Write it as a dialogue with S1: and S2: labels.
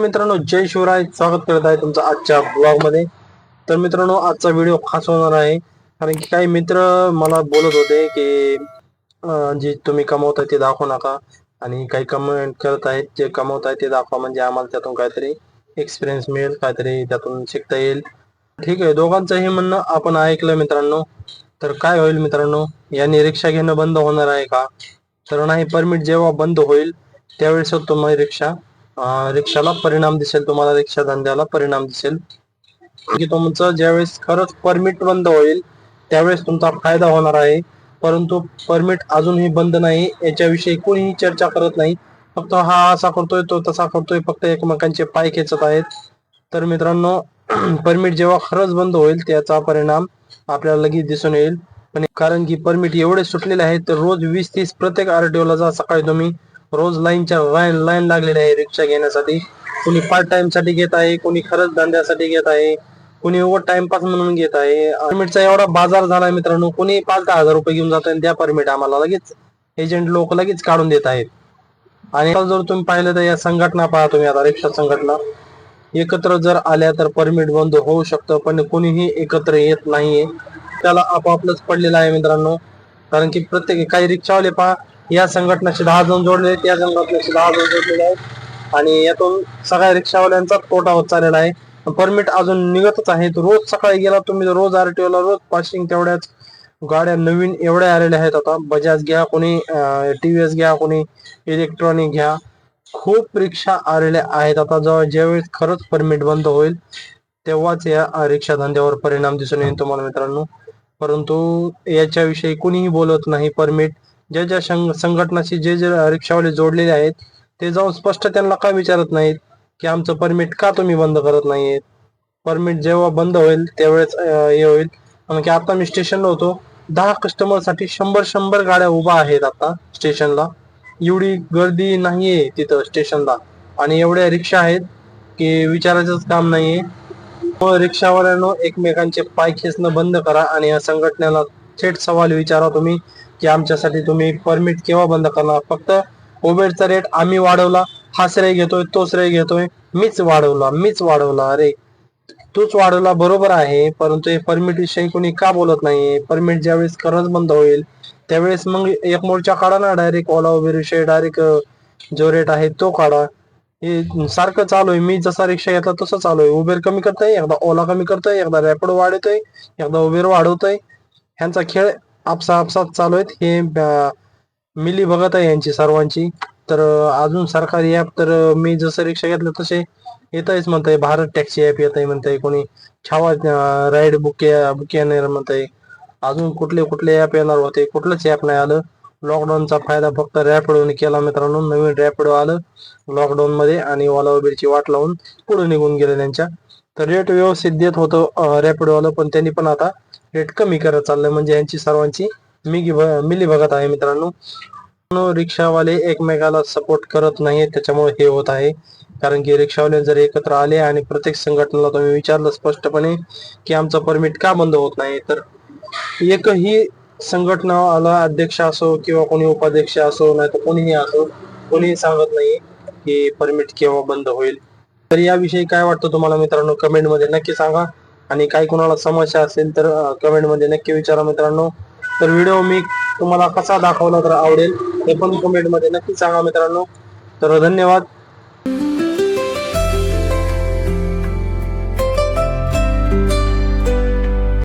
S1: मित्रांनो जय शिवराय. स्वागत करत आहे तुमचं आजच्या ब्लॉगमध्ये तर मित्रांनो आजचा व्हिडिओ खास होणार आहे. कारण की काही मित्र मला बोलत होते की जे तुम्ही कमवताय ते दाखवू नका. आणि काही कमेंट करत आहेत जे कमवताय ते दाखवा. म्हणजे आम्हाला त्यातून काहीतरी एक्सपिरियन्स मिळेल काहीतरी त्यातून शिकता येईल. ठीक आहे दोघांचंही म्हणणं आपण ऐकलं मित्रांनो. तर काय होईल मित्रांनो यांनी रिक्षा घेणं बंद होणार आहे का? तर नाही परमिट जेव्हा बंद होईल त्यावेळेस तुम्ही रिक्षा. रिक्षाला परिणाम दिसेल तुम्हाला रिक्षा धंद्याला परिणाम दिसेल. की तुमचं ज्यावेळेस खरंच परमिट बंद होईल त्यावेळेस तुमचा फायदा होणार आहे. परंतु परमिट अजूनही बंद नाही याच्याविषयी कोणीही चर्चा करत नाही. फक्त हा असा करतोय तो तसा करतोय फक्त एकमेकांचे पाय खेचत आहेत. तर मित्रांनो परमिट जेव्हा खरंच बंद होईल त्याचा परिणाम आपल्याला लगेच दिसून येईल. पण कारण की परमिट एवढे सुटलेले आहेत तर रोज वीस तीस प्रत्येक आरटीओला ला जा सकाळी तुम्ही. रोज लाईनच्या लाईन लाईन लागलेली आहे रिक्षा घेण्यासाठी. कोणी पार्ट टाइमसाठी घेत आहे कोणी खरंच धंद्यासाठी घेत आहे कोणी ओव्हर टाइमपास म्हणून घेत आहे. परमिटचा एवढा बाजार झाला मित्रांनो कोणी पाच दहा हजार रुपये घेऊन जात द्या परमिट आम्हाला लगेच एजंट लोक लगेच काढून देत आहेत. आणि जर तुम्ही पाहिलं तर या संघटना पहा तुम्ही आता रिक्षा संघटना. एकत्र जर आल्या तर परमिट बंद होऊ शकतं पण कोणीही एकत्र येत नाहीये. त्याला आपापलंच पडलेलं आहे मित्रांनो. कारण की प्रत्येक काही रिक्षावाले पहा या संघटनाशी दहा जण जोडले आहेत. त्या संघटनाशी दहा जण जोडलेले आहेत. आणि यातून सगळ्या रिक्षावाल्यांचा तोटा होत चाललेला आहे. परमिट अजून निघतच आहेत. रोज सकाळी गेला तुम्ही रोज आरटीओला रोज पासिंग तेवढ्याच गाड्या नवीन एवढ्या आलेल्या आहेत. आता बजाज घ्या कोणी टीव्हीएस घ्या कोणी इलेक्ट्रॉनिक घ्या. खूप रिक्षा आलेल्या आहेत. आता जेव्हा ज्यावेळेस खरंच परमिट बंद होईल तेव्हाच या रिक्षा धंद्यावर परिणाम दिसून येईल तुम्हाला मित्रांनो. परंतु याच्याविषयी कुणीही बोलत नाही. परमिट ज्या ज्या संघटनाशी जे जे रिक्षावाले जोडलेले आहेत ते जाऊन स्पष्ट त्यांना का विचारत नाहीत? की आमचं परमिट का तुम्ही बंद करत नाहीयेत? परमिट जेव्हा बंद होईल त्यावेळेस हे होईल. कारण की आता मी स्टेशनला होतो. दहा कस्टमरसाठी शंभर शंभर गाड्या उभा आहेत आता स्टेशनला. एवढी गर्दी नाहीये तिथं स्टेशनला. आणि एवढ्या रिक्षा आहेत की विचारायचंच काम नाहीये. मग रिक्षावाल्यानं एकमेकांचे पाय खेचणं बंद करा आणि या संघटनेला थेट सवाल विचारा तुम्ही. की आमच्यासाठी तुम्ही परमिट केव्हा बंद करणार? फक्त उबेरचा रेट आम्ही वाढवला हा श्रेय घेतोय तो श्रेय घेतोय मीच वाढवला मीच वाढवला. अरे तूच वाढवला बरोबर आहे परंतु हे परमिट विषयी कोणी का बोलत नाही परमिट ज्यावेळेस खरंच बंद होईल त्यावेळेस मग एक मोर्चा काढा ना डायरेक्ट ओला उबेर विषयी डायरेक्ट जो रेट आहे तो काढा. हे सारखं चालू आहे मी जसा रिक्षा घेतला तसं चालू आहे उबेर कमी करतोय एकदा ओला कमी करतोय एकदा रॅपिडो वाढवतोय एकदा उबेर वाढवतोय. ह्यांचा खेळ आपसा आपसात चालू आहेत. हे मिली बघत आहे यांची सर्वांची. तर अजून सरकारी ऍप तर मी जसं रिक्षा घेतलं तसे येतच म्हणताय. भारत टॅक्सी ऍप येत आहे म्हणताय. कोणी छावा राईड बुक बुक येणार म्हणताय. अजून कुठले कुठले ॲप येणार होते? कुठलंच ॲप नाही आलं. लॉकडाऊनचा फायदा फक्त रॅपिडोने केला मित्रांनो. नवीन रॅपिडो आलं. लॉकडाऊनमध्ये आणि ओला उबेरची वाट लावून पुढे निघून गेले त्यांच्या. तर रेट व्यवस्थित देत होतं रॅपिडोवालं पण त्यांनी पण आता रेट कमी करत चाललंय. म्हणजे यांची सर्वांची मिगी मिली बघत आहे मित्रांनो. रिक्षावाले एकमेकाला सपोर्ट करत नाही त्याच्यामुळे हे होत आहे. कारण की रिक्षावाले जर एकत्र आले आणि प्रत्येक संघटनेला तुम्ही विचारलं स्पष्टपणे की आमचं परमिट का बंद होत नाही तर एकही संघटनाला अध्यक्ष असो किंवा कोणी उपाध्यक्ष असो नाही तर कोणीही असो कोणीही सांगत नाही की परमिट केव्हा बंद होईल. तर याविषयी काय वाटतं तुम्हाला मित्रांनो? कमेंटमध्ये नक्की सांगा. आणि काही कोणाला समस्या असेल तर कमेंटमध्ये नक्की विचारा मित्रांनो. तर व्हिडिओ मी तुम्हाला कसा दाखवला तर आवडेल हे पण कमेंटमध्ये नक्की सांगा मित्रांनो. तर धन्यवाद.